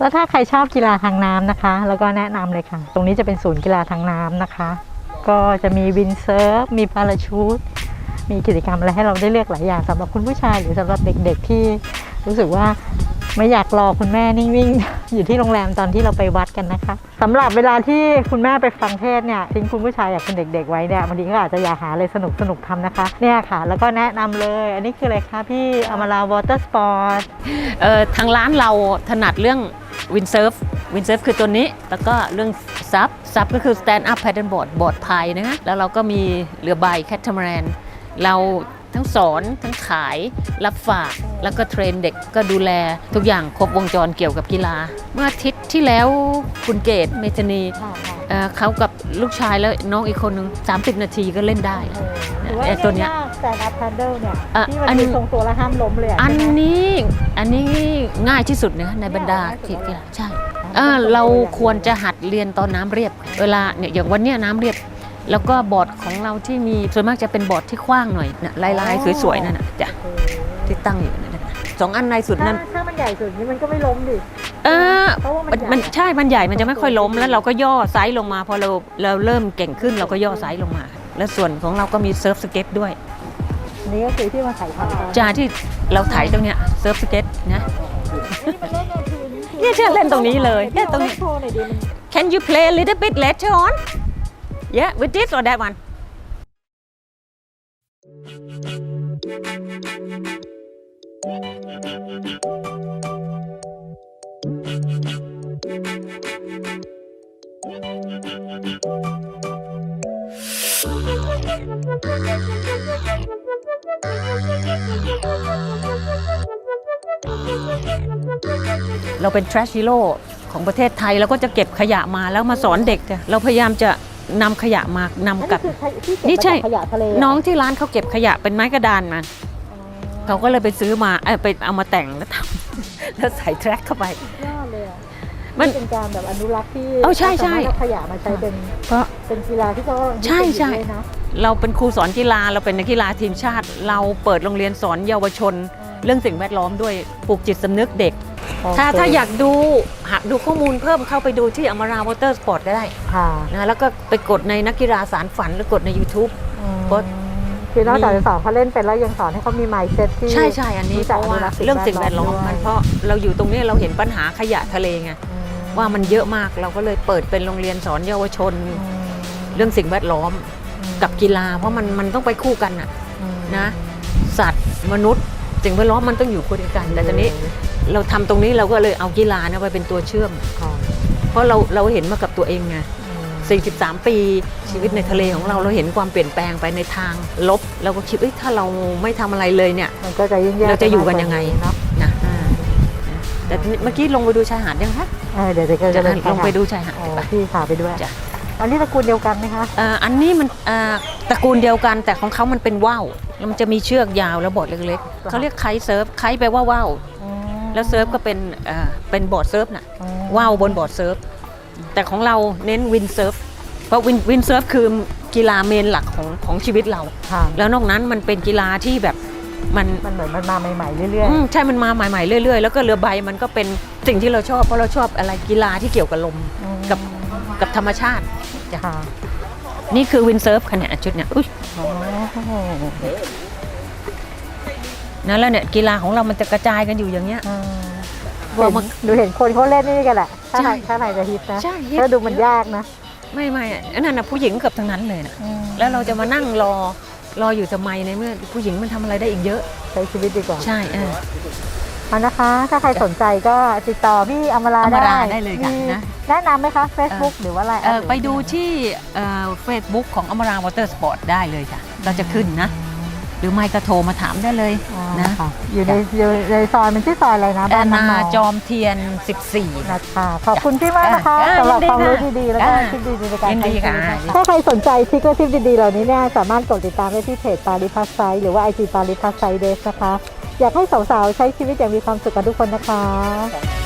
แล้วถ้าใครชอบกีฬาทางน้ำนะคะ แล้วก็แนะนำเลยค่ะ ตรงนี้จะเป็นศูนย์กีฬาทางน้ำนะคะ ก็จะมีวินเซิร์ฟ มีพาราชูตมีกิจกรรมอะไรให้เราได้เลือกหลายอย่างสำหรับคุณผู้ชายหรือสำหรับเด็กๆที่รู้สึกว่าไม่อยากรอคุณแม่นิ่งๆ อยู่ที่โรงแรมตอนที่เราไปวัดกันนะคะสำหรับเวลาที่คุณแม่ไปฟังเทศเนี่ยทิ้งคุณผู้ชายกับคุณเด็ก ๆ ไว้เนี่ยบางทีก็อาจจะอยากหาอะไรสนุกๆทำนะคะ เนี่ยค่ะ แล้วก็แนะนำเลย อันนี้คืออะไรคะพี่อมราวอเตอร์สปอร์ตเอ่อทางร้านเราถนัดเรื่อง วินเซิร์ฟวินเซิร์ฟคือตัวนี้ แล้วก็เรื่องซับซับก็คือ stand up paddle board บอร์ดพายนะฮะแล้วเราก็มีเรือใบแคทเทอร์แมนเราทั้งสอนทั้งขายรับฝาก แล้วก็เทรนเด็กก็ดูแลทุกอย่างครบวงจรเกี่ยวกับกีฬา เมื่ออาทิตย์ที่แล้วคุณเกดเมธานีเอ่อเขากับลูกชายแล้วน้องอีกคนนึง30 นาทีก็เล่นได้หรือว่าไอ้ตัวเนี้ยแซนด์อัพแพดเดิลเนี่ยอะที่มันอันมีทรงตัวแล้วห้ามล้มเลยะอันใช่ไหม นี้อันนี้ง่ายที่สุดนะในบรรดาเนี่ยกีง่ายสุดฬาใช่เออเราควรจะหัดเรียนตอนน้ำเรียบ เวลาเนี่ยอย่างวันเนี้ยน้ำเรียบ แล้วก็บอร์ดของเราที่มีส่วนมากจะเป็นบอร์ดที่กว้างหน่อยนะลายลายๆสวยๆนั่นนะจ้ะโอเคที่ตั้งอยู่นั่นนะ สองอันในสุดถ้านั่นถ้ามันใหญ่สุดนี้มันก็ไม่ล้มดิ เออเพราะว่ามันมันใหญ่อะมันใช่ มันใหญ่ มันจะไม่ค่อยล้ม แล้วเราก็ย่อไซส์ลงมา พอเราเราเริ่มเก่งขึ้นเราก็ย่อไซส์ลงมา แล้วส่วนของเราก็มีเซิร์ฟสเก็ตด้วยอันนี้ก็คือที่มาถ่ายทำจาที่เราถ่ายตรงเนี้ยเซิร์ฟสเก็ตนะ นี่มันเล่นกลางคืนเนี่ยเชื่อเล่นตรงนี้เลยเล่นตรงนี้โชว์หน่อยดิมัน Can you play a little bit later on? Yeah, with this or that one? เราเป็น trash hero ของประเทศไทยเราก็จะเก็บขยะมาแล้วมาสอนเด็กจ้ะเราพยายามจะนำขยะมานำอันกลันี้บคือที่เก็บนี่มาใช่จากขยะทะเลน้องที่ร้านเขาเก็บขยะเป็นไม้กระดานมา เขาก็เลยไปซื้อมาเออไปเอามาแต่งแล้วทำแล้วใส่แทร็กเข้าไป ยอดเลยอะมัน เป็นการแบบอนุรักษ์ที่เออใช่ใช่ สามารถเอาขยะมาใช้เป็นเพราะ เป็นกีฬาที่เขาใช่ใช่ฮิตกันอยู่ด้วยนะเราเป็นครูสอนกีฬาเราเป็นนักกีฬาทีมชาติ เราเปิดโรงเรียนสอนเยาวชน เรื่องสิ่งแวดล้อมด้วยปลูกจิตสำนึกเด็ก ถ้าโเคถ้าอยากดูหากดูข้อมูลเพิ่มเข้าไปดูที่อมราวอเตอร์สปอร์ตก็ได้ค่ะนะแล้วก็ไปกดในนักกีฬาสารฝันหรือกดใน YouTube กด คือนอกจากจะสอนเขาเล่นเป็นแล้วยังสอนให้เขามี mindset ที่ใช่ใช่อันนี้รู้เพจักราะว่าอนุรักษ์สิ่งเรื่องสิ่งแวดล้อมแวดล้อมมันเพราะเราอยู่ตรงนี้เราเห็นปัญหาขยะทะเลไงอืมว่ามันเยอะมากเราก็เลยเปิดเป็นโรงเรียนสอนเยาวชนอืมเรื่องสิ่งแวดล้อมกับกีฬา เพราะมันมันต้องไปคู่กันน่ะอืมนะสัตว์มนุษย์สิ่งแวดล้อมมันต้องอยู่คู่ด้วยกันแต่ตอนนี้เราทำตรงนี้เราก็เลยเอากีฬาเนี่ยไปเป็นตัวเชื่อมค่ะเพราะเราเราเห็นมากับตัวเองไงอืม 43 ปี ชีวิตในทะเลของเราเราเห็นความเปลี่ยนแปลงไปในทางลบเราก็คิดเอ้ยถ้าเราไม่ทำอะไรเลยเนี่ยมันก็จะยิ่งแย่เราจะอยู่กันยังไงเนาะนะอ่าแต่เมื่อกี้ลงไปดูชายหาดยังคะเออเดี๋ยวเดี๋ยวจะจะเดินลงไปดูชายหาดอ๋ดีอกว่าพี่ขาไปด้วยจ้ะอันนี้ตระกูลเดียวกันไหมคะเอ่ออันนี้มันเอ่อตระกูลเดียวกันแต่ของเขามันเป็นว่าวแล้วมันจะมีเชือกยาวแล้วบอร์ดเล็กๆเขาเรียกไคท์เซิร์ฟไคท์แปลว่าว่าวอืมแล้วเซิร์ฟก็เป็นเอ่อเป็นบอร์ดเซิร์ฟน่ะอืมว่าวบนบอร์ดเซิร์ฟ แต่ของเราเน้นวินเซิร์ฟเพราะวินวินเซิร์ฟคือกีฬาเมนหลักของของชีวิตเรา ค่ะแล้วนอกนั้นมันเป็นกีฬาที่แบบมันมันเหมือนมันมาใหม่ๆเรื่อยอืมใช่มันมาใหม่ๆเรื่อยๆ แล้วก็เรือใบมันก็เป็นสิ่งที่เราชอบเพราะเราชอบอะไรกีฬาที่เกี่ยวกับลมๆอืมกับกับธรรมชาติ ค่ะนี่คือวินเซิร์ฟค่ะเนี่ยชุดเนี่ยอุ๊ยอ๋อนะแล้วเนี่ยกีฬาของเรามันจะกระจายกันอยู่อย่างเงี้ย อืม ว่ามันเห็นดูเห็นคนเขาเล่นนี่กันแหละถ้าใช่ไหนถ้าไหนจะฮิตนะใช่ฮิตก็ดูมันยากนะไม่ไม่อันนั้นนะผู้หญิงเกือบทั้งนั้นเลยนะแล้วเราจะมานั่งรอรออยู่ทำไมในเมื่อผู้หญิงมันทำอะไรได้อีกเยอะ ใช้ชีวิตดีกว่าใช่เออ เอานะคะ ถ้าใครสนใจก็ติดต่อพี่อมราอมราได้ได้เลยค่ะมีนะ แนะนำไหมคะ Facebook หรือว่าอะไรเออไปดูที่เฟซบุ๊กของอมราวอเตอร์สปอร์ตได้เลยค่ะ เราจะขึ้นนะ หรือไม่ก็โทรมาถามได้เลยอ๋อนะค่ะอยู่ในอยู่ในซอยมันชื่อซอยอะไรนะแอบ้านนน้ำนาหนองจอมเทียน 14 นะคะขอบคุณพี่มากนะคะอ่าสำหรับยินดีความรู้ค่ะดีๆแล้วก็อ่าทริปดีๆในการยินดีใช้ชีวิตค่ะนถ้าใครสนใจทริคและทริปดีๆเหล่านี้เนี่ยสามารถกดติดตามได้ที่เพจปาริพัสไซหรือว่าไอจีปาริพัสไซเดสนะคะ อยากให้สาวๆใช้ชีวิตอย่างมีความสุขกันทุกคนนะคะ